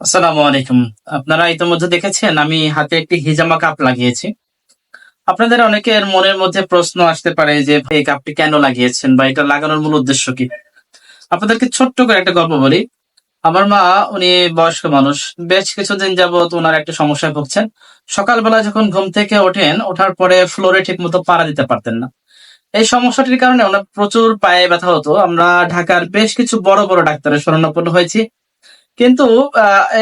আসসালামু আলাইকুম। আপনারা ইতিমধ্যে দেখেছেন, আমি হাতে একটি হিজামা কাপ লাগিয়েছি। আপনাদের অনেকের মনের মধ্যে প্রশ্ন আসতে পারে যে, এই কাপটি কেন লাগিয়েছেন বা এটা লাগানোর মূল উদ্দেশ্য কি? আপনাদেরকে ছোট্ট করে একটা গল্প বলি। আমার মা, উনি বয়স্ক মানুষ, বেশ কিছুদিন যাবত ওনার একটা সমস্যায় ভুগছেন। সকালবেলা যখন ঘুম থেকে ওঠেন, ওঠার পরে ফ্লোরে ঠিক মতো পাড়া দিতে পারতেন না। এই সমস্যাটির কারণে ওনার প্রচুর পায়ে ব্যথা হতো। আমরা ঢাকার বেশ কিছু বড় বড় ডাক্তারের শরণাপন্ন হয়েছি। কিন্তু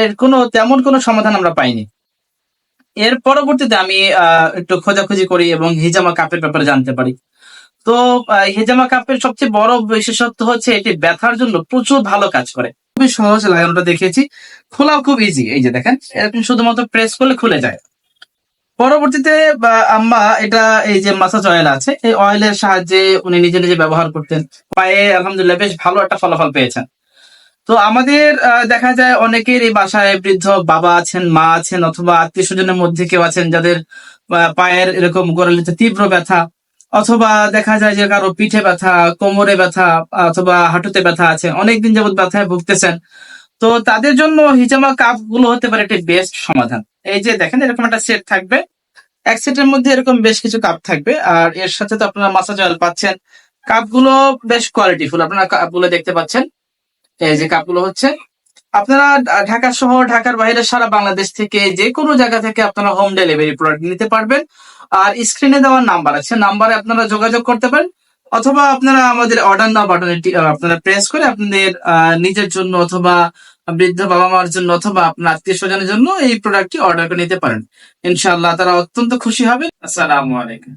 এর কোনো, তেমন কোনো সমাধান আমরা পাইনি। এর পরবর্তীতে আমি একটু খোঁজাখুঁজি করি এবং হিজামা কাপের ব্যাপারে জানতে পারি। তো হিজামা কাপের সবচেয়ে বড় বিশেষত্ব হচ্ছে এটি ব্যথার জন্য প্রচুর ভালো কাজ করে। খুবই সহজ লাগানোটা দেখেছি খোলাও খুব ইজি এই যে দেখেন, এরকম শুধুমাত্র প্রেস করলে খুলে যায়। পরবর্তীতে আম্মা এটা, এই যে মাসাজ অয়েল আছে, এই অয়েলের সাহায্যে উনি নিজে নিজে ব্যবহার করতেন। পায়ে আলহামদুলিল্লাহ বেশ ভালো একটা ফলাফল পেয়েছেন। তো আমাদের দেখা যায় অনেকের এই বাসায় বৃদ্ধ বাবা আছেন, মা আছেন অথবা আত্মীয় স্বজনের মধ্যে কেউ আছেন যাদের পায়ের এরকম গোড়ালিতে তীব্র ব্যথা। অথবা দেখা যায় যে কারও পিঠে ব্যথা, কোমরে ব্যথা, অথবা হাঁটুতে ব্যথা আছে, অনেকদিন যাবত ব্যথায় ভুগতেছেন। তো তাদের জন্য হিজামা কাপগুলো হতে পারে একটি বেস্ট সমাধান। এই যে দেখেন, এরকম একটা সেট থাকবে। এক সেটের মধ্যে এরকম বেশ কিছু কাপ থাকবে। আর এর সাথে তো আপনারা মাসাজ অয়েল পাচ্ছেন। কাপগুলো বেশ কোয়ালিটিফুল আপনারা কাপগুলো দেখতে পাচ্ছেন। এই যে কাপগুলো হচ্ছে, আপনারা ঢাকা শহর ঢাকার বাইরে সারা বাংলাদেশ থেকে যে কোনো জায়গা থেকে আপনারা হোম ডেলিভারি প্রোডাক্ট নিতে পারবেন। আর স্ক্রিনে দেওয়ার নাম্বার আছে নাম্বারে আপনারা যোগাযোগ করতে পারেন, অথবা আপনারা আমাদের অর্ডার নাও বাটনে আপনারা প্রেস করে আপনাদের নিজের জন্য অথবা বৃদ্ধ বাবা মার জন্য অথবা আপনার আত্মীয় স্বজনের জন্য এই প্রোডাক্টটি অর্ডার করে নিতে পারেন। ইনশাআল্লাহ তারা অত্যন্ত খুশি হবে। আসসালামু আলাইকুম।